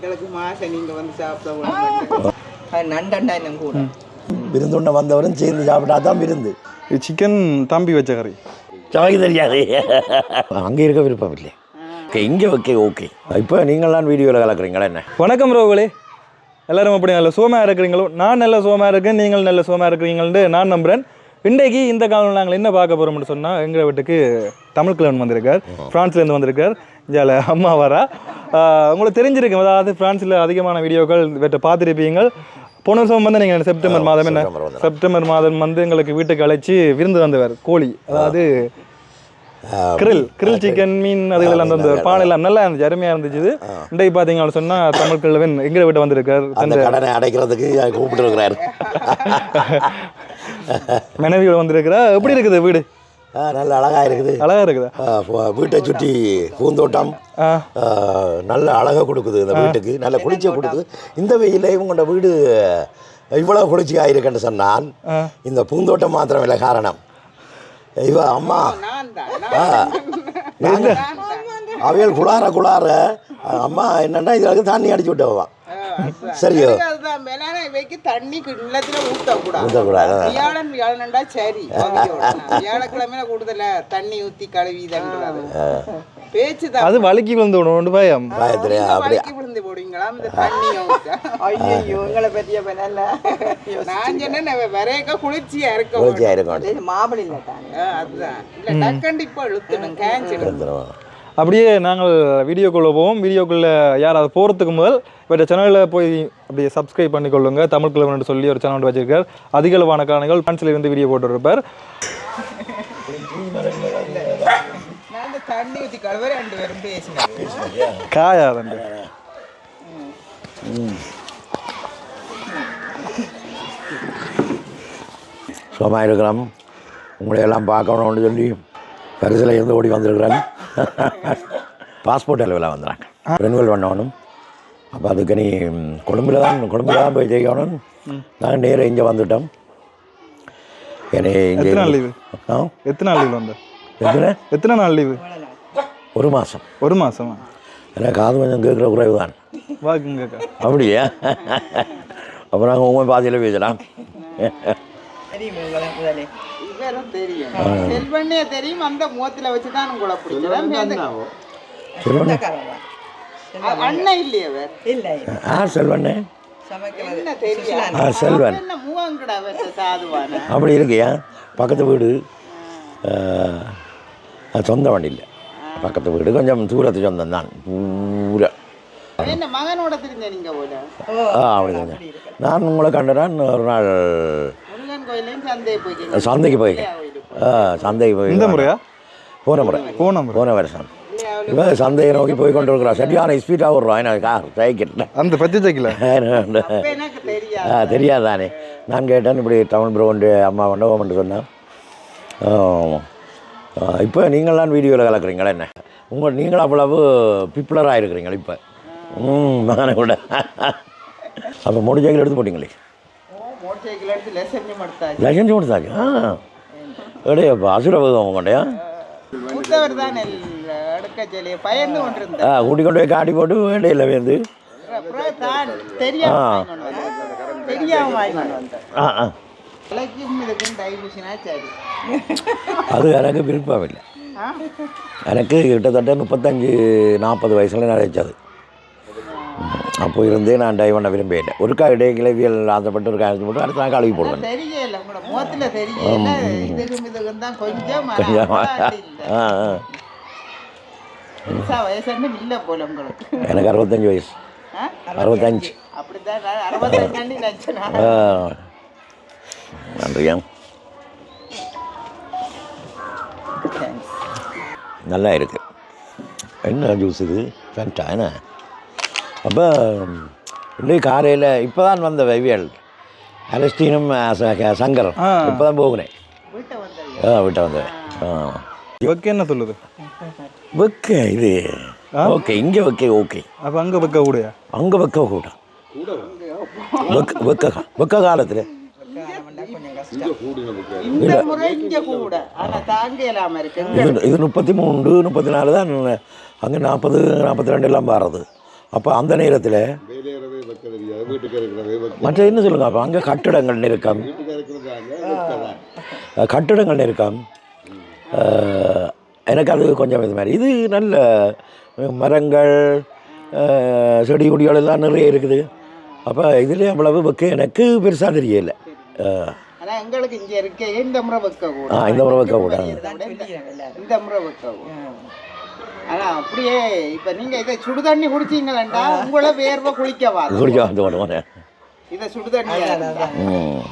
எங்களுக்கு மாசம் நீங்க வந்து சாப்பிட நண்டண்டா இன்னும் கூட. விருந்துண்ண வந்தவரும் சேர்ந்து சாப்பிட்டா தான் விருந்து சிக்கன் தம்பி வச்ச கறி. சமைக்க தெரியாது. அங்கே இருக்க விருப்பம் இல்லை. இங்கே ஓகே ஓகே. இப்போ நீங்களாம் வீடியோவில் கலக்குறீங்களா என்ன? வணக்கம் ரோகளே எல்லாரும் அப்படி நல்ல சோமாக இருக்கிறீங்களோ? நான் நல்ல சோமாக இருக்கேன் நீங்கள் நல்ல சோமாக இருக்கிறீங்கள்னு நான் நம்புகிறேன் இன்றைக்கு இந்த காலம் நாங்கள் என்ன பார்க்க போகிறோம்னு சொன்னால் எங்கள் வீட்டுக்கு தமிழ் கிழவன் வந்திருக்கார் ஃப்ரான்ஸ்லேருந்து வந்திருக்கார். இதில் அம்மா வரா. உங்களுக்கு தெரிஞ்சிருக்கும். அதாவது ஃப்ரான்ஸில் அதிகமான வீடியோக்கள் இவற்றை பார்த்துருப்பீங்க. போன வருஷம் வந்து நீங்கள் செப்டம்பர் மாதம் என்ன? செப்டம்பர் மாதம் வந்து எங்களுக்கு வீட்டுக்கு அழைச்சி விருந்து வந்தவர் கோழி. அதாவது கிரில் கிரில் சிக்கன் மீன் அதுகள் அந்த பானை எல்லாம் நல்லா இருந்துச்சு அருமையாக இருந்துச்சு. இன்றைக்கு பார்த்தீங்கன்னு சொன்னால் தமிழ் கிழவன் எங்கள் வீட்டை வந்திருக்கார் அந்த கடனை அடைக்கிறதுக்கு கூப்பிட்டு இருக்கிறாரு. மனைவியோட வந்திருக்கிறா எப்படி இருக்குது வீடு? நல்ல அழகாக இருக்குது. அழகா இருக்குதா. வீட்டை சுற்றி பூந்தோட்டம். நல்ல அழகாக கொடுக்குது இந்த வீட்டுக்கு. நல்ல குளிர்ச்சியை கொடுக்குது. இந்த வெயில இவங்களோட வீடு இவ்வளோ குளிர்ச்சியாக இருக்குன்னு சொன்னால் ஆ. இந்த பூந்தோட்டம் மாத்திரம் இல்லை காரணம். இவ அம்மா. நான் தான் ஆ, நாங்க அவையல் குளார குளார அம்மா என்னன்னா இதுக்கு தண்ணி அடிச்சு விட்டவா சரியோ? இவைக்கு தண்ணி நிலத்துல ஊத்தக்கூடாது? ஊற்றக்கூடாது வியாழன் வியாழன்டா சரி வியாழக்கிழமையில கூடுதல தண்ணி ஊத்தி கழுவி தண்டுறது பேச்சு தான். அது வலிக்கு விழுந்து விடும் பயம். காயத்ரி அப்படி விழுந்து போடுவீங்களா? இந்த தண்ணி ஐயோ உங்களை பத்திய பண்ணல நான் சொன்னேன் வரையக்க குளிர்ச்சியா இருக்க குளிர்ச்சியாக இருக்கும் மாபடி இல்ல அதுதான். இல்ல டக்கண்டு இப்ப இழுத்துடும் கேன்சல் அப்படியே நாங்கள் வீடியோக்குள்ளே போவோம். வீடியோக்குள்ளே யாராவது போகிறதுக்கு முதல் இவற்றை சேனலில் போய் அப்படியே சப்ஸ்கிரைப் பண்ணிக்கொள்ளுங்க. தமிழ் கிழவன் சொல்லி ஒரு சேனல் வச்சிருக்கார். அதிகளவான காரணங்கள் ஃப்ரான்ஸில் இருந்து வீடியோ போட்டுருப்பார். காயாதண்டு சுகமாக இருக்கிறோம் உங்களை எல்லாம் பார்க்கணும்னு சொல்லி பரிசில் இருந்து ஓடி வந்திருக்கிறேன். பாஸ்போர்ட் அளவில் வந்துடுறாங்க ரெனுவல் பண்ணணும் அப்போ அதுக்கு நீ கொழும்பில் தான் கொழும்பில் தான் போய் செய்யணும் நாங்கள் நேராக இங்கே வந்துட்டோம். என்னை இங்கே எத்தனை நாள் லீவு? ஆ? எத்தனை நாள் லீவு வந்த? எத்தனை? எத்தனை நாள் லீவு? ஒரு மாதம் ஒரு மாதமா எனக்கு காது கொஞ்சம் கேட்குற குறைவு தான் வாக்குங்கக்கா அப்படியா? அப்போ நாங்கள் உங்கள் பாதியில் பேசலாம். இவரும் தெரியும். செல்வண்ணே தெரியும் அந்த முகத்துல வச்சுதான் உங்களை பிடிக்கிறேன். அண்ணன் இல்லையே அவர். ஆ செல்வண்ணே. செல்வன். வச்ச அப்படி இருக்கியா? பக்கத்து வீடு. சொந்த வண்டி இல்லை. பக்கத்து வீடு. கொஞ்சம் தூரத்து சொந்தம் தான். பூரா. என்ன மகனோட தெரிஞ்ச நீங்க போல ஆ அப்படி நான் உங்களை கண்டுறான் ஒரு நாள் சந்தைக்கு போயிருக்கேன் ஆ சந்தைக்கு போய் இந்த முறையா போன முறை போன முறை போன வருஷம் இவன் சந்தையை நோக்கி போய் கொண்டு இருக்கிறான் சரியான ஸ்பீடாக விட்றான் எனக்கு கார் சைக்கிள் அந்த பச்சை சைக்கிள ஆ தெரியாதானே நான் கேட்டேன் இப்படி தமிழ் ப்ரோண்டு அம்மா பண்ண சொன்னேன் இப்போ நீங்களாம் வீடியோவில் கலக்குறீங்களா என்ன உங்கள் நீங்களும் அவ்வளவு பிப்புலராக இருக்கிறீங்களா இப்போ ம் மகனை கூட அப்போ மூணு சைக்கிள் எடுத்து போட்டிங்களே சைக்கிள் எடுத்து லெசன் மடுத்தாச்சு லைசன்ஸ் கொடுத்தாச்சு ஆ கூட்டி கொண்டு போய் காட்டி போட்டு வேண்டையில் வேந்து அது எனக்கு விருப்பம் இல்லை? எனக்கு கிட்டத்தட்ட முப்பத்தஞ்சு நாற்பது வயசில் நான் வச்சது அப்போ இருந்தே நான் டைவ் பண்ண விரும்பிட்டேன் ஒருக்கா இடைக்கிழவியல் ஆசைப்பட்டு ஒரு காலத்து போட்டு அடுத்த நாள் கழுவி போடுவேன். எனக்கு அறுபத்தஞ்சு வயசு? அறுபத்தஞ்சு. நான் நன்றியா நல்லா இருக்கு. என்ன ஜூஸ் இது? ஃபேண்டா என்ன? அப்போ இன்னைக்கு காலையில் இப்போ தான் வந்த வைவியல். அலஸ்டீனும் சங்கரம். இப்போ தான் போகிறேன் ஆ விட்ட வந்தேன் ஆ. இவக்கு என்ன சொல்லுது? வைக்க இது ஓகே இங்கே வைக்க ஓகே. அப்போ அங்கே வைக்க கூடயா? அங்கே வைக்க கூட வெக்க வெக்க கா- வெக்க காலத்தில். இந்த முறை இங்க கூட. ஆனா தாங்க இல்லாம இருக்கு. இது இது முப்பத்தி மூணு முப்பத்தி நாலு தான் அங்கே நாற்பது நாற்பத்தி ரெண்டு எல்லாம் வர்றது. அப்போ அந்த நேரத்தில் மற்ற என்ன சொல்லுங்க? அப்போ அங்கே கட்டிடங்கள் நெருக்கம். கட்டிடங்கள் நெருக்கம். எனக்கு அது கொஞ்சம் இது மாதிரி. இது நல்ல மரங்கள் செடி கொடிகள் எல்லாம் நிறைய இருக்குது. அப்போ இதில் அவ்வளவு வைக்க எனக்கு பெருசாக தெரியல. அஹ் ஆனா எங்களுக்கு இங்க இருக்க இந்த முறை வைக்க கூட இந்த முறை வைக்க கூட இந்த முறை வைக்க கூட ஆனா அப்படியே இப்ப நீங்க இதை சுடுதண்ணி குடிச்சீங்களா உங்களை வேர்வை குளிக்கவா குடிக்க வந்து வருவானே இதை இருந்தா. ம்.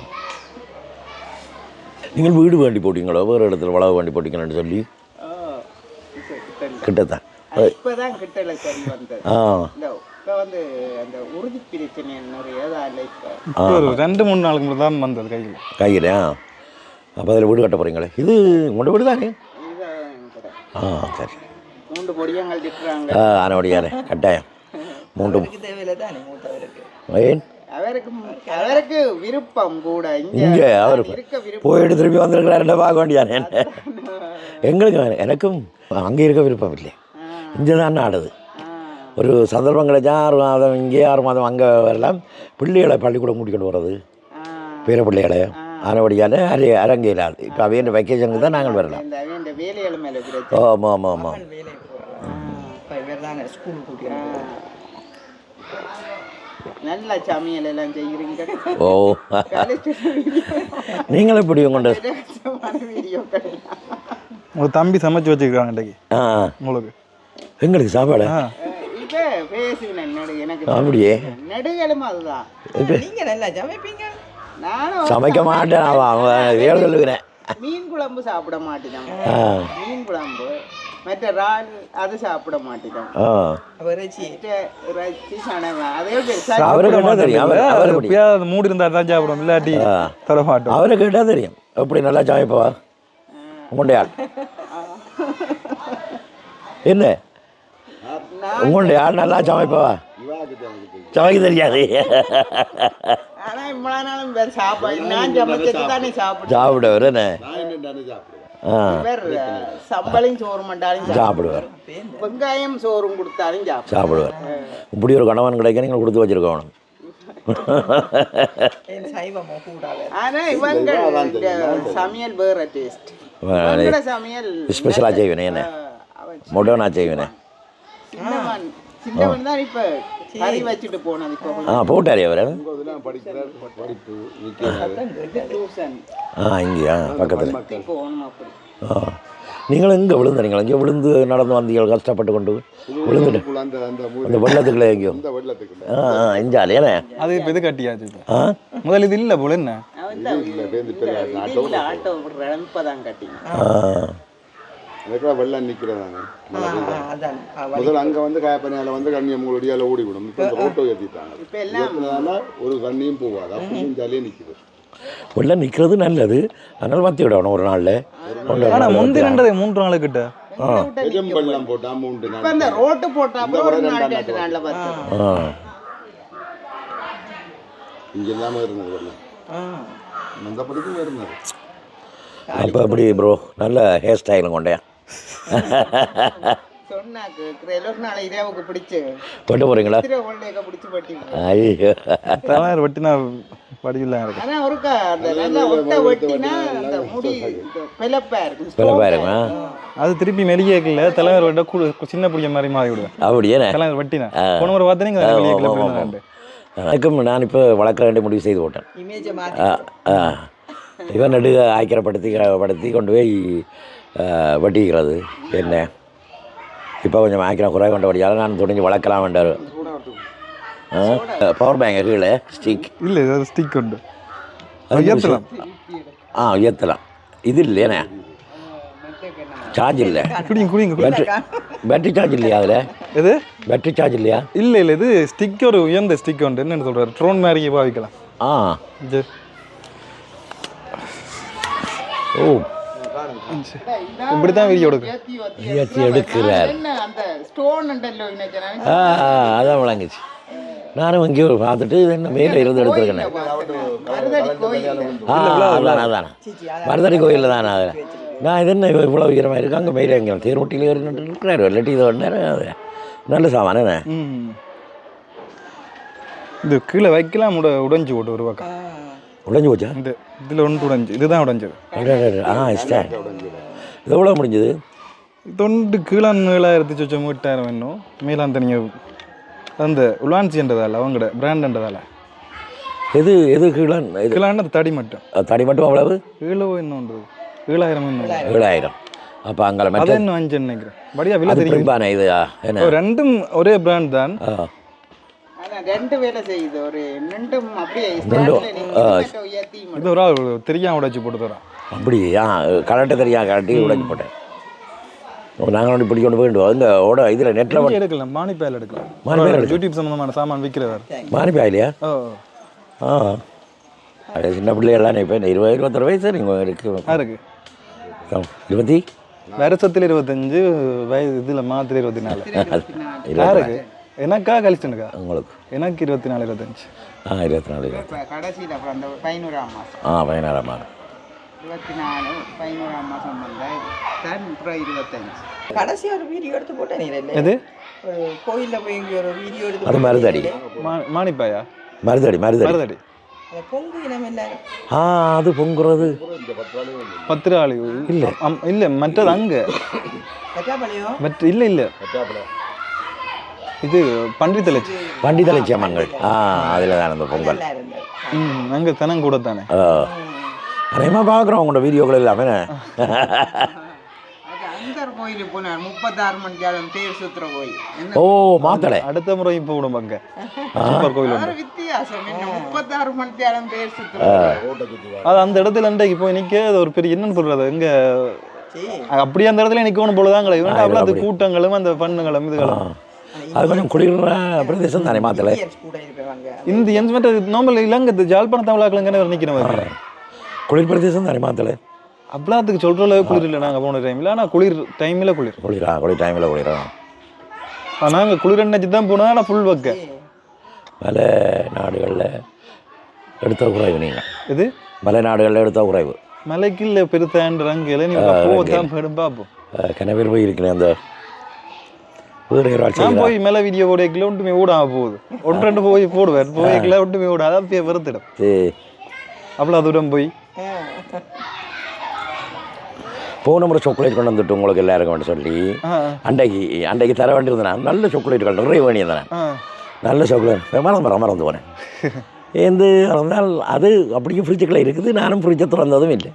நீங்கள் வீடு வேண்டி போட்டீங்களோ? வேறு இடத்துல வளவு வேண்டி போட்டீங்கன்னு சொல்லி. கிட்டத்தான் இப்பதான் கிட்டல சரி வந்தது. இப்ப வந்து அந்த உறுதி பிரச்சனை நிறைய இப்ப. ரெண்டு மூணு நாளுக்கு முன்னாடி தான் வந்தது கையில். கையில் அப்போ அதில் வீடு கட்ட போகிறீங்களே இது உங்களோட வீடு தானே. ஆ சரி. மூன்று பொடியங்கள் திட்டுறாங்க. ஆ ஆனபடியானே கட்டாயம். மூன்று ஏன்? அவருக்கு அவருக்கு விருப்பம் கூட இங்க அவர் போயிட்டு திருப்பி வந்திருக்கிறாருன்ற பார்க்க வேண்டியானே எங்களுக்கு வேணும். எனக்கும் அங்கே இருக்க விருப்பம் இல்லை இங்கே தான் நாடுது. ஆ, ஒரு சந்தர்ப்பம் கிடைச்சா ஆறு மாதம் இங்கே ஆறு மாதம் அங்கே வரலாம்? பிள்ளைகளை பள்ளிக்கூடம் கூட்டிகிட்டு போகிறது ஆ. பேர பிள்ளைகளை. ஆனபடியான அரை அரங்கையிலாது இப்போ அவைய வெக்கேஷனுக்கு தான் நாங்கள் வரலாம். இந்த இந்த வேலைகள். ஆமாம் ஆமாம் ஆமாம் நல்ல சமையல் எல்லாம் செய்கிறீங்க ஓ நீங்களும் இப்படி வீடியோக்கள் உங்கள் தம்பி சமைச்சு வச்சுருக்காங்க இன்றைக்கு. ஆ உங்களுக்கு. எங்களுக்கு சாப்பாடு? இப்ப பேசுகிறேன் நடு எனக்கு அப்படியே. நடுகளும் அதுதான். இப்போ நானும் சமைக்க மாட்டேன் அவன் அவன் வேலை சொல்லுகிறேன். மீன் குழம்பு சாப்பிட மாட்டேன். மீன் குழம்பு. மற்ற இறால் அது சாப்பிட மாட்டேன் அவருக்கு என்ன தெரியும்? அவர் அவர் எப்படி? எப்பயாவது மூடி இருந்தால் தான் சாப்பிடுவோம் இல்லாட்டி தர மாட்டோம். அவரை கேட்டால் தெரியும்? எப்படி நல்லா சமைப்பவா? உங்களுடைய ஆள். என்ன? உங்களுடைய ஆள் நல்லா சமைப்பவா? சமைக்க தெரியாது. சாப்பாடு நான் சம்பளையும் சோறு மண்டாலும் சாப்பிடுவார். வெங்காயம் சோறும் கொடுத்தாலும் சாப்பிடுவார். இப்படி ஒரு கணவன் கிடைக்க நீங்கள் கொடுத்து வச்சிருக்கணும் ஆனா இவங்க சமையல் வேற டேஸ்ட் சமையல் ஸ்பெஷலாக என்ன? செய்வேனே. சின்னவன். சின்னவன் தான் இப்ப கறி வச்சுட்டு போனது இப்போ ஆ போட்டாரே அவர் ஆ இங்கேயா பக்கத்தில். ஆ. நீங்கள் எங்கே விழுந்தீங்களா இங்கே விழுந்து நடந்து வந்தீங்க கஷ்டப்பட்டு கொண்டு விழுந்துட்டு. அந்த வெள்ளத்துக்குள்ளே எங்கேயோ. இந்த வெள்ளத்துக்குள்ள. ஆ ஆ இஞ்சாலே அது இப்போ இது கட்டியாச்சு ஆ? முதல்ல இது இல்லை போல என்ன? ஆ. அதுக்கெல்லாம் வெள்ளம் நிற்கிறதாங்க முதல்ல அங்க வந்து காயப்பனையால வந்து கண்ணியம் உங்களுடைய ஓடி விடும் இப்போ இந்த ரோட்டோ ஏற்றிட்டாங்க இப்ப எல்லாம் ஏற்றினால ஒரு கண்ணியும் போகாது. அப்படியும் ஜாலியாக நிற்குது வெள்ளம் நிற்கிறது நல்லது. அதனால் மாற்றி விடணும் ஒரு நாளில். ஆனால். முந்தி ரெண்டது மூன்று நாள் கிட்ட வெள்ளம் போட்டு ரோட்டு ஆ. இங்க இல்லாம இருந்தது அந்த படிக்கும் இருந்தது. அப்போ அப்படி ப்ரோ நல்ல ஹேர் ஸ்டைலும் கொண்டேன் பிடிச்சு. கொண்டு பிடிச்சு பட்டி ஐயோ. தலைவர் வெட்டினா படிக்கலாம் இருக்கு. ஆனா ஒருக்கா அந்த நல்லா ஒட்ட வெட்டினா அந்த முடி இந்த பிளப்பா இருக்கும் பிள்ளை பாருங்க அது திருப்பி மெலியக்கல தலைவர் வெட்ட சின்ன பிடிக்க மாதிரி மாறி விடுவேன். அப்படியே தலைவர் வெட்டினா. போன முறை பார்த்தா நீங்கள் மெலியக்கல போயிருந்தாண்டு எனக்கும் நான் இப்போ வளர்க்க வேண்டிய முடிவு செய்து போட்டேன். ஆ, ஆ. இவன் நடு ஆக்கிரப்படுத்தி படுத்தி கொண்டு போய் ஆ, வெட்டிக்கிறது. என்ன? இப்போ கொஞ்சம் ஆக்கிரம் குறை கொண்டபடியால் நான் துணிஞ்சு வளர்க்கலாம் வேண்டார் பவர் பேங்க் கீழே ஸ்டிக் இல்லை ஸ்டிக் உண்டு. ஏற்றலாம் ஆ ஏற்றலாம் இது இல்லையானே சார்ஜ் இல்லை. குடிங்க குடிங்க. பேட்ரி பேட்டரி சார்ஜ் இல்லையா அதில்? எது? பேட்டரி சார்ஜ் இல்லையா? இல்லை இல்லை இது ஸ்டிக் ஒரு உயர்ந்த ஸ்டிக் உண்டு. என்னன்னு சொல்கிறார் ட்ரோன் மாதிரி பாவிக்கலாம் ஆ. இது. ஓ. இப்படி தான் வீடியோ எடுக்கும் ஏற்றி எடுக்கிறார். ஆ ஆ, அதான் விளங்குச்சு. நானும் இங்கே ஒரு பார்த்துட்டு இது என்ன மேலே இருந்து எடுத்துருக்கேன் மருதடி கோயில் ஆ அதான் அதான். மருதடி கோயிலில் தான் அதில் நான் இது என்ன இவ்வளோ உயரமாக இருக்கு? அங்கே மேலே எங்கே தேர்வட்டியில் இருக்கிறாரு. இல்லாட்டி இது ஒன்று அது. நல்ல சாமான் இது கீழே வைக்கலாம் உட உடைஞ்சு போட்டு ஒரு பக்கம். உடைஞ்சு போச்சா? இந்த இதில் ஒன்று உடைஞ்சு இதுதான் உடைஞ்சது. ஆ ஸ்டாண்ட் எவ்வளோ முடிஞ்சது? தொண்டு கீழான் ஏழாயிரத்தி சொச்சம் எட்டாயிரம் இன்னும் மேலான் தனியாக அந்த உலான்சின்றதால அவங்களோட பிராண்ட்ன்றதால எது எது கீழான்? அது தடி மட்டும். தடி மட்டும் அவ்வளவு? ஏழோ இன்னொன்று ஏழாயிரம் இன்னும் ஏழாயிரம். அப்போ அங்கே அதை மெட்ட இன்னும் அஞ்சு நினைக்கிறேன் படியா விலை தெரியும் இது ரெண்டும் ஒரே பிராண்ட் தான். இது ஒரு உடைச்சு போட்டு தரோம் அப்படி ஆ கரெக்டாக தெரியா கரெக்டி உடைஞ்சு போட்டேன். நாங்கள் ஒன்று இப்படி கொண்டு போயிட்டு இந்த ஓட இதில் நெட்டில் எடுக்கலாம் மானிப்பேல் எடுக்கலாம். எடுக்கலாம். யூடியூப் சம்மந்தமான சாமான் விற்கிறவர் மாறிப்பா இல்லையா ஓ ஆ. அது சின்ன பிள்ளைகள்லாம் இப்போ? இருபது இருபத்தொரு வயசு நீங்கள் இருக்கு. யாருக்கு இருபத்தி? வருஷத்தில் இருபத்தஞ்சு வயது இதில் மாத்திரை இருபத்தி நாலு. இருபத்தி நாலு. யாருக்கு எனக்கா கழிச்சுனுக்கா உங்களுக்கு? எனக்கு இருபத்தி நாலு இருபத்தஞ்சு. ஆ இருபத்தி நாலு கடைசியில அப்புறம் அந்த பதினோராம் மாசம். ஆ பதினாறாம் மாதம். இருபத்தி நாலு பதினோராம் மாசம் வந்தா தான் அப்புறம் இருபத்தஞ்சு. கடைசி ஒரு வீடியோ எடுத்து போட்டேன் எது? கோயில்ல போய் இங்கே ஒரு வீடியோ எடுத்து அது மருதடி. மா மானிப்பாயா மருதடி மருதடி. மருதடி. அது பொங்குறது. பத்திராளி. இல்லை. இல்லை மற்றது அங்கே. இல்லை இல்லை. இது பன்றி தலைச்சி வண்டி தலைச்சியம்மங்கள் ஆ அதில் தான் அந்த பொங்கல். ம் அங்கே தனம் கூட தானே. அதிகமாக பார்க்குறோம் உங்களோட வீடியோக்கள் எல்லாமே கோயிலுக்கு போனார் முப்பத்தாறு மணி நேரம் தேர் சுத்துற கோயில் என்ன? ஓ மாத்தலை அடுத்த முறை இப்போ விடும் அங்கே. சூப்பர் கோயில் ஒரு உண்டு வித்தியாசம் என்ன? முப்பத்தாறு மணி நேரம் தேர் சுத்துற அது அந்த இடத்துல இன்றைக்கு போய் நிற்க அது ஒரு பெரிய என்னன்னு சொல்றது சரி. அப்படியே அந்த இடத்துல நிற்கணும் போலதாங்களே. இவன் அவ்வளோ. கூட்டங்களும் அந்த பண்ணுங்களும் இதுகளும். அது கொஞ்சம் குளிர்ற பிரதேசம் தானே மாத்தலை. இந்தியன்ஸ் மற்ற நார்மல் இலங்கை இந்த ஜாழ்ப்பாண தமிழாக்கள் இங்கே நிற்கிறவங்க குளிர் பிரதேசம் தானே மாத்தலை. அவ்வளோத்துக்கு சொல்கிற அளவுக்கு குளிர் இல்லை நாங்கள் போன டைமில் ஆனால் குளிர் டைமில் குளிர். குளிரா? குளிர் டைமில் குளிரும் நாங்கள் குளிர் நினச்சி தான் போனோம் ஆனால் ஃபுல் வக்க. மலை நாடுகளில் எடுத்த குறைவு நீங்கள் இது மலை நாடுகளில் எடுத்த குறைவு. மலைக்கு இல்லை பெருத்தாண்டு ரங்கையில் நீ போதான் போயிடும் பார்ப்போம் அஹ் கிணவேல் போய் இருக்கிறேன் அந்த நான் போய் மேலே வீடியோ போடையில ஒன்றுமே ஓடாம போகுது. ஒன்று ரெண்டு போய் போடுவேன். போய்க்கல ஒன்றுமே ஓடாது அப்படியே வெறுத்துடும். அவ்வளோ தூரம் போய். போன முறை சாக்லேட் கொண்டு வந்துட்டு உங்களுக்கு எல்லாருக்கும் வேண்டி சொல்லி அன்றைக்கு அன்றைக்கு தர வேண்டியிருந்தேன் நல்ல சாக்லேட்டுகள் நிறைய வேண்டியிருந்தேன் நல்ல சாக்லேட் மறந்து மறந்து மறந்து போனேன். ஏந்து இருந்தால் அது அப்படியே ஃப்ரிட்ஜுக்குள்ளே இருக்குது. நானும் ஃப்ரிட்ஜை திறந்ததும் இல்லை.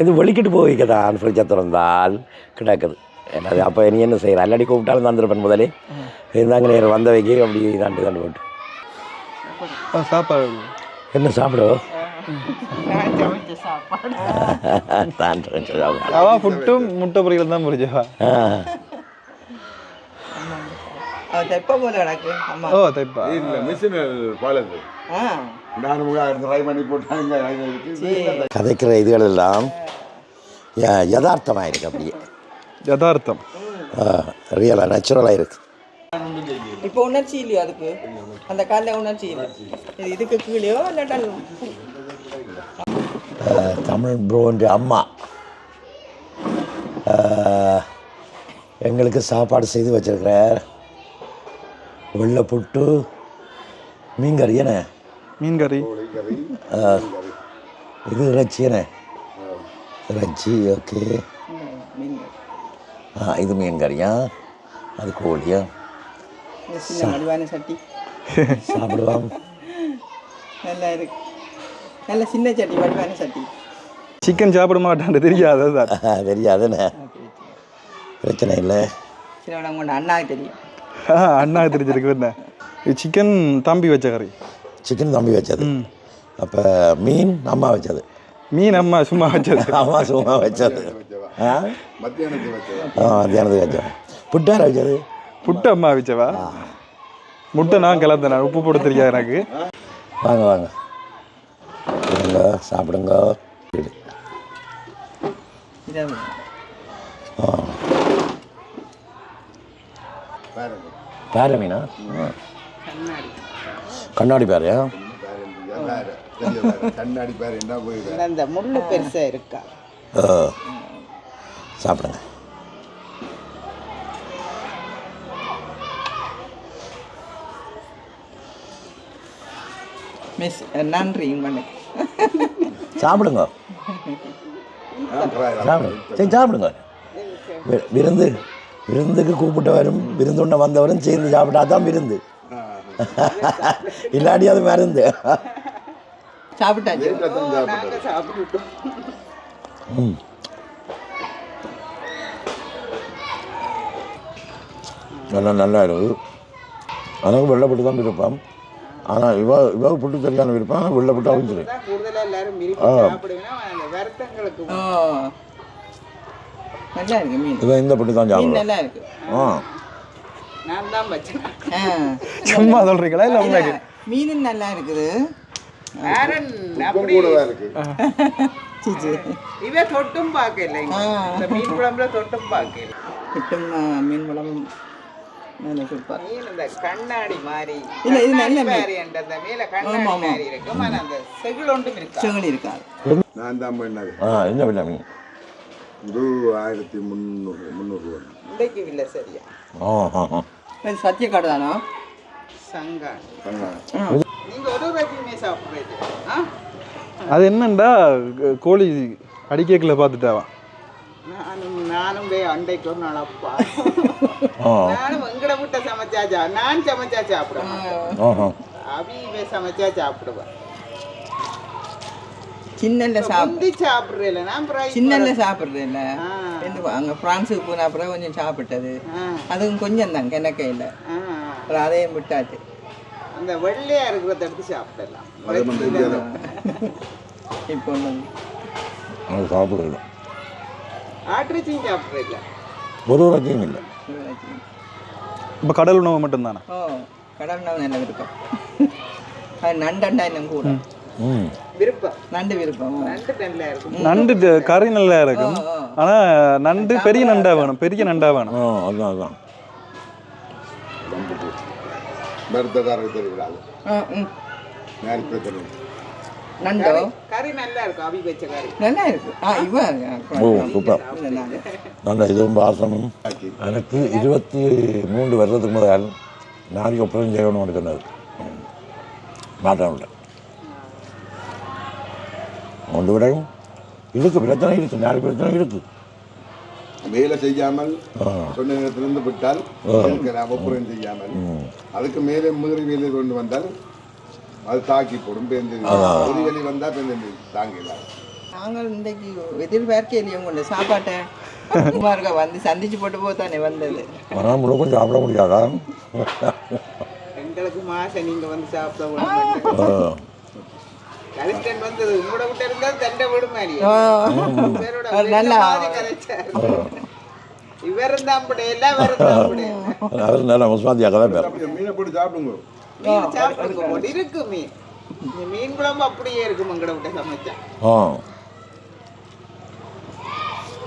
எது வெளிக்கிட்டு போய் வைக்கதான் ஃப்ரிட்ஜை திறந்தால் கிடக்குது. என்னது அப்போ நீ என்ன செய்கிற அல்லடி கூப்பிட்டாலும் தந்துருப்பேன் முதலே. இருந்தாங்க நேரம் வந்த வைக்க அப்படி தாண்டு தாண்டு போட்டு. சாப்பாடு என்ன சாப்பிடுவோம் புட்டும் முட்டை பொரியல் தான் அம்மா. ஓ தைப்பா. இல்லை மிஷின் கதைக்கிற இதுகள் எல்லாம் ய- யதார்த்தமா இருக்கு அப்படியே. யதார்த்தம். ரியலாக நேச்சுரலாக இருக்கு. இப்போ உணர்ச்சி இல்லையோ அதுக்கு? அந்த காலில் உணர்ச்சி இல்லை. இது இதுக்கு கீழேயோ இல்லாட்டா தமிழ் ப்ரோன்ற அம்மா. எங்களுக்கு சாப்பாடு செய்து வச்சிருக்கிறார். வெள்ளை புட்டு மீன் கறி என்ன? மீன் கறி இது இறைச்சி என்ன? இறைச்சி ஓகே ஆ இது மீன் கறியா அது கோழியா? மடிவான சட்டி. சாப்பிடுவோம் நல்லா இருக்கு. நல்ல சின்ன சட்டி வடிவான சட்டி. சிக்கன் சாப்பிட மாட்டான் தெரியாது தெரியாதுண்ணே. பிரச்சனை இல்லை. விடம் கொண்டு அண்ணாவுக்கு தெரியும். ஆ, அண்ணாக்கு தெரிஞ்சிருக்கு என்ன இது சிக்கன் தம்பி வச்ச கறி. சிக்கன் தம்பி வச்சது. அப்போ மீன் அம்மா வச்சது. மீன் அம்மா சும்மா வச்சது. அம்மா சும்மா வச்சது. மத்தியானத்துக்கு வச்சது புட்டார் வச்சது புட்டு அம்மா வச்சவா முட்டை நான் கிளந்தேன் உப்பு போட தெரியாது எனக்கு? வாங்க வாங்க. வாங்க சாப்பிடுங்க. இது. இதான் ஆ. பேர மீனா. கண்ணாடி பேரையா? கண்ணாடி பேர். என்ன போய் அந்த முள்ளு பெருசா இருக்கா? ஆ. சாப்பிடுங்க. மிஸ் நன்றி சாப்பிடுங்க. சாப்பிடுங்க. சரி சாப்பிடுங்க. விருந்து. விருந்துக்கு கூப்பிட்டவரும் விருந்துண்ண வந்தவரும் சேர்ந்து சாப்பிட்டா தான் விருந்து. இல்லாட்டி அது மருந்து. சாப்பிட்டாச்சு. ம். நல்லா நல்லா இருக்குது எனக்கு வெள்ளைப்பட்டு தான் விருப்பம் ஆனால் இவ இவ புட்டு சரியான விருப்பம் ஆனால் வெள்ளைப்பட்டு இருக்கு மீன். இவன் இந்த புட்டு தான் மீன் இருக்கு. ஆ. சும்மா சொல்றீங்களா? இல்லை உண்மைக்கு மீனும் நல்லா இருக்குது. இவ தொட்டும் பார்க்கல மீன் குழம்புல தொட்டும் பார்க்கல. கிட்டும் மீன் மீன் இந்த கண்ணாடி மாதிரி. இல்ல, இது நல்ல. மாதிரி அந்த மேல கண்ணாடி மாதிரி இருக்கும். ஆனா அந்த செகுல் ஒன்றும் இருக்கா செங்கல் இருக்காது. நான் தான் பண்ணது. ஆ என்ன இது ஆயிரத்தி முந்நூறு முந்நூறுரூவா இன்றைக்கு இல்லை சரியா? இது தானோ. நீங்க ஒரு ரூபாய்க்குமே சாப்பிடுறது ஆ? அது என்னண்டா கோழி அடிக்கேக்கில் பார்த்துட்டாவா? நானும் நானும் போய் அண்டைக்கு ஒரு நாள் அப்பா நானும் எங்கட விட்ட சமைச்சா சா- நான் சமைச்சா சாப்பிடுவேன். அவி போய் சமைச்சா சாப்பிடுவேன். சின்னல்ல சாப்பிடு முந்தி சாப்பிடுறேன் நான் சின்னல்ல. எந்த அங்கே ஃப்ரான்ஸுக்கு போன அப்புறம் கொஞ்சம் சாப்பிட்டது. அதுவும் கொஞ்சம் தான் கிணக்கையில். ஆ. அப்புறம் அதையும் விட்டாச்சு. அந்த வெள்ளையா இருக்கிறத எடுத்து சாப்பிடலாம். இப்போ ஒன்று ஆட்டுச்சியும் சாப்பிட்றீங்களா ஒரு ரக்கையும் இல்லை. இப்போ கடல் உணவு மட்டும்தானே? ஓ கடல் நல்ல விருப்பம்? அது நண்டண்டா இன்னும் கூட. ம். விருப்பம். நண்டு விருப்பம். நண்டு நல்லா இருக்கும். நண்டு கறி நல்லா இருக்கும். ஆனால் நண்டு பெரிய நண்டா வேணும். பெரிய நண்டா வேணும். ஆ அதான் அதான். மருத்துவக்காரர் ம். நண்டோ கறி நல்லா இருக்கும் அவி வச்ச கறி. நல்லா இருக்கு ஆ இவன் ஓ சூப்பர். நல்ல இதுவும் பாசமும். எனக்கு இருபத்தி மூன்று வருடத்துக்கு முதல் நாளைக்கு ஒப்பந்தம் செய்யணும்னு சொன்னது மாட்டான் ஒன்று விடையும் இருக்கு பிரச்சனை இருக்கு நாளைக்கு பிரச்சனை இருக்கு வேலை செய்யாமல். சொன்ன நேரத்திலிருந்து விட்டால் அப்புறம் செய்யாமல். அதுக்கு மேலே மீறி வேலை கொண்டு வந்தால் அது தாக்கி போடும் பேருந்து ஒரு வேலை வந்தா பேருந்து தாங்கல நாங்கள் இன்றைக்கு எதிர்பார்க்க இல்லையே உங்களோட சாப்பாட்டை. இருக்க வந்து சந்திச்சு போட்டு போதானே வந்தது. ஆனால் முழுக்கும் சாப்பிட முடியாதா? எங்களுக்கு மாசம் நீங்க வந்து சாப்பிட ஆ. கலிஸ்டன் வந்தது உங்களோட விட்டு இருந்தா தண்டை விடு மாதிரி இவர் இருந்தா அப்படி எல்லாம் இருந்தா அப்படி. அவர் நல்ல முஸ்மாத்தியாக தான் பேர் மீனை போட்டு சாப்பிடுங்க. மீன் சாப்பிடுங்க போட்டு இருக்கு மீன். இந்த மீன் குழம்பு அப்படியே இருக்கும் உங்களோட விட்ட சமைச்சா. ஆ.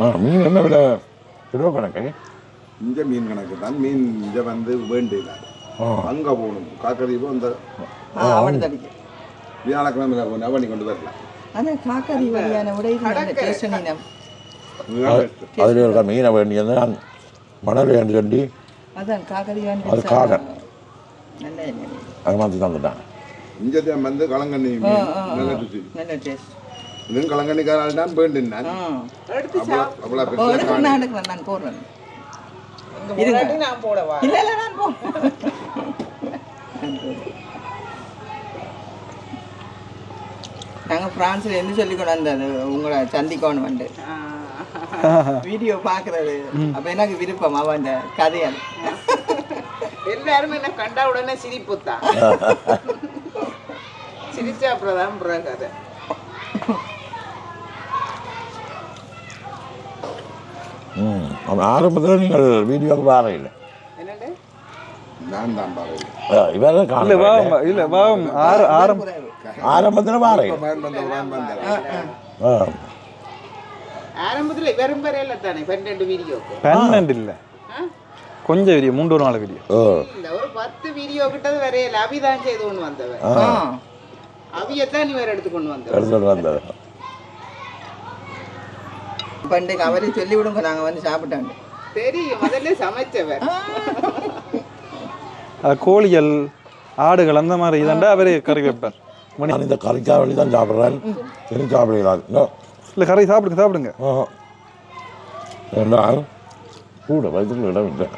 ஆ மீன் என்ன விட கிலோ கணக்கு. இங்க மீன் கணக்கு தான். மீன் இங்க வந்து வேண்டியது? ஆ. அங்க போகணும். காக்கதீபம் தடிக்கு வியாழக்கிழமை போகணும் பண்ணி கொண்டு வரலாம். ஆனால் இதுதான் best. அதில் இருக்க? மீனை வேண்டியது நான் மணல் வேண்டி சொல்லி அதான் காக்கறி அது காடை. அது மாதிரி தந்துட்டாங்க இங்க தான் வந்து கலங்கண்ணி நல்ல ருசி நல்ல டேஸ்ட் இதுவும் கலங்கண்ணிக்காரால் தான் வேண்டின் நான் அவ்வளோ பெருசாக நான் போடுறேன் முன்னாடி நான் போடவா இல்லை இல்லை நான் போ நாங்கள் ஃப்ரான்ஸில் என்ன சொல்லி கொண்டு வந்தது உங்களை சந்திக்கணும் வந்து வீடியோ பார்க்குறது அப்போ எனக்கு விருப்பம் அவன் கதையால் எல்லாரும் என்ன கண்டா உடனே சிரிப்புத்தான் சிரிச்சா அப்புறம் தான் புற கதை. ஆரம்பத்தில் நீங்கள் வீடியோவுக்கு வார இல்லை என்னண்டு நான் தான் பாருங்க இவரை இல்லை காணல வா இல்லை வா ஆறு ஆரம் ஆரம்பத்தில் ஆ ஆரம்பத்துல வெறும் வரையில தானே பன்னெண்டு வீடியோக்கு. பன்னெண்டு இல்லை. கொஞ்சம் வீடியோ மூன்று நாலு வீடியோ ஓ இல்ல ஒரு பத்து வீடியோ கிட்டது வரையில அபிதான் செய்து கொண்டு வந்தவன். ஆ. அவியத்தான் நீ வேற எடுத்து கொண்டு வந்தவன். எடுத்துட்டு வந்தது பண்டைக்கு அவரே சொல்லி விடுங்க நாங்கள் வந்து சாப்பிட்டாங்க தெரியும். முதல்ல சமைச்சவன் அது கோழிகள் ஆடுகள் அந்த மாதிரி இதாண்டா அவரே கறி வைப்பார். நான் இந்த கறிக்காய் வழி தான் சாப்பிட்றேன். சரி சாப்பிடலாம் இன்னும் இல்லை கறி சாப்பிடுங்க சாப்பிடுங்க. ஏண்டா கூட வயிற்றுல இடம் இல்லை.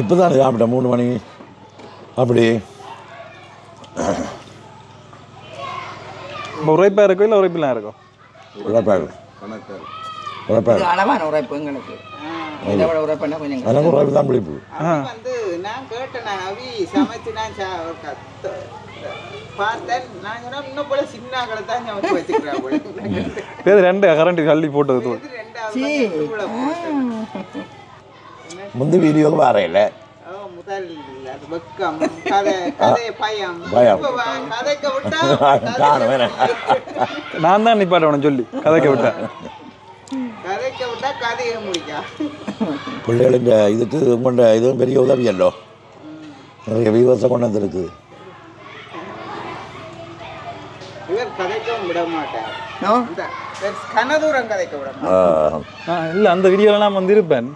இப்போ தான் சாப்பிட்டேன் மூணு மணி. அப்படி. இப்போ உரைப்பாக இருக்கோ இல்லை உரைப்பிலாம் இருக்கோ? உழைப்பாரு கணக்காரு உழைப்பாரு இது அளவான உரைப்பு எங்களுக்கு. எனக்கு உழைப்பு தான் பிடிப்பு. வந்து நான் கேட்டேன் நான் அவி சமைச்சு நான் ரெண்டு கரண்டி தள்ளி போட்டது. முந்தி வீடியோக்கு வர இல்லை. ஓ, முதல் அது வெக்கம் கதை கதை பயம். பயம். இப்ப வா, கதைக்க விட்டா காணும் வேணாம் நான் தான் நிப்பாட்டவன சொல்லி கதைக்க விட்டேன் கதைக்க விட்டா கதையை முடிக்கா. பிள்ளைகளின் இதுக்கு கொண்ட இதுவும் பெரிய உதவியல்லோ? நிறைய வியூவர்ஸை கொண்டு வந்திருக்கு. இவர் கதைக்கவும் விட மாட்டார் நோ? இந்த இவர் கனதூரம் கதைக்க விட மாட்டார் ஆ, இல்லை அந்த வீடியோவில் நான் வந்து இருப்பேன்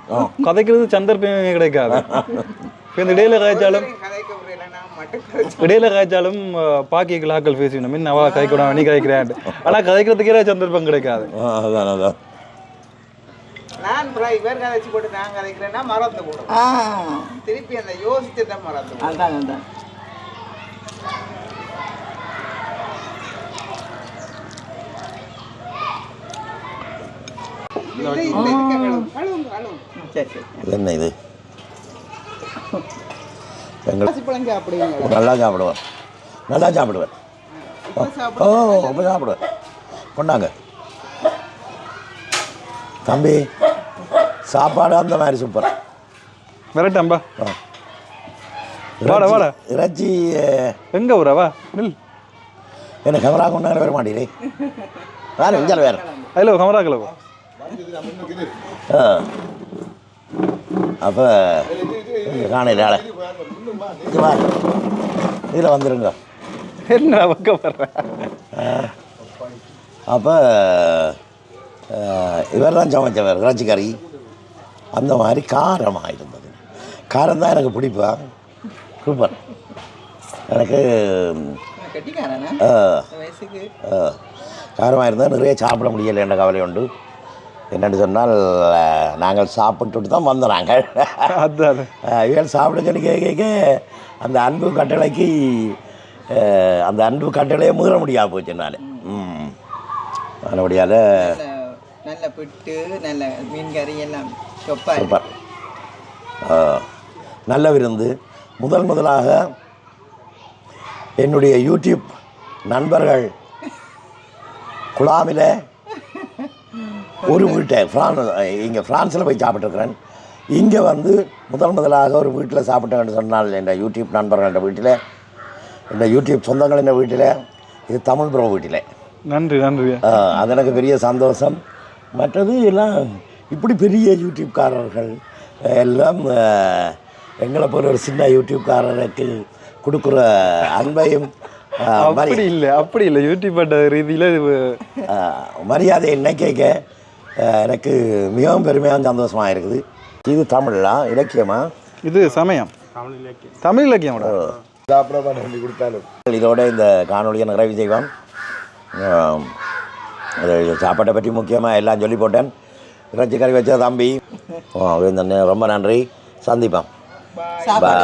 கதைக்கிறது சந்தர்ப்பமே கிடைக்காது. இப்போ இந்த இடையில காய்ச்சாலும் கதைக்க இடையில காய்ச்சாலும் பாக்கி ஆக்கள் பேசிக்கணும். மின் அவா கதைக்கூட நீ கதைக்கிறேன். ஆனால் கதைக்கிறதுக்கே சந்தர்ப்பம் கிடைக்காது. ஆ, அதான் அதான். நான் அப்புறம் இவர் கதைச்சு போட்டு நான் கதைக்கிறேன்னா மறந்து போடும் ஆ. திருப்பி அந்த யோசிச்சு தான் மறந்து போடும் அதான் அதான் இது இந்த இதுக்கு கழுவும் கழுவும் கழுவும் சரி சரி இது என்ன இது? நல்லா சாப்பிடுவேன் நல்லா சாப்பிடுவேன் இப்ப சாப்பிடு ஓ ரொம்ப சாப்பிடுவேன் கொண்டாங்க. தம்பி சாப்பாடு அந்த மாதிரி சூப்பர். விரட்டாம்பா. வாடா, வாடா. இறைச்சி எங்க ஊரா நில் என்ன கேமரா கொண்டாங்க வர மாட்டேங்கிறே வேறு இஞ்சால் வேறு. அதில் கமரா அப்போ காணையில் ஆளை. இதில் வந்துருங்க. என்ன பக்கம் வர்றேன் அப்போ இவர் தான் சமைச்சவர் இறைச்சி கறி அந்த மாதிரி காரமாக இருந்தது. காரம் தான் எனக்கு பிடிப்பா. சூப்பர். எனக்கு காரமாக இருந்தால் நிறைய சாப்பிட முடியலை என்ற கவலை உண்டு. என்னென்னு சொன்னால் நாங்கள் சாப்பிட்டுட்டு தான் வந்தோம் நாங்கள். அதான். அஹ், இவன் சாப்பிட சொல்லி கேட்க கேட்க அந்த அன்பு கட்டளைக்கு அந்த அன்பு கட்டளையை மீற முடியாது போச்சு நான். ம். அதனுடையால் நல்ல நல்ல பிட்டு நல்ல மீன் கறி எல்லாம். சூப்பர் ஆ, நல்ல விருந்து. முதல் முதலாக என்னுடைய யூடியூப் நண்பர்கள் குழாமில் ஒரு வீட்டை ஃப்ரான் இங்கே ஃப்ரான்ஸில் போய் சாப்பிட்ருக்கிறேன் இங்கே வந்து முதல் முதலாக ஒரு வீட்டில் சாப்பிட்டேன்னு சொன்னால் என் யூடியூப் நண்பர்கள வீட்டில் இந்த யூடியூப் சொந்தங்களின் வீட்டில் இது தமிழ் ப்ரோ வீட்டில். நன்றி நன்றி. அது எனக்கு பெரிய சந்தோஷம். மற்றது எல்லாம் இப்படி பெரிய யூடியூப்காரர்கள் எல்லாம் எங்களை போல ஒரு சின்ன யூடியூப்காரருக்கு கொடுக்குற அன்பையும் அப்படி இல்லை அப்படி இல்லை. யூடியூப் ரீதியில் மரியாதை நினைக்க எனக்கு மிகவும் பெருமையாக சந்தோஷமாக இருக்குது. இது தமிழா இலக்கியமா? இது சமயம். தமிழ் இலக்கியம். கொடுத்தாலும். இதோட இந்த காணொலியை நிறைவு செய்வோம் சாப்பாட்டை பற்றி முக்கியமாக எல்லாம் சொல்லி போட்டேன். இறைச்சி கறி வச்ச தம்பி. ரொம்ப நன்றி. சந்திப்போம். சாப்பாடு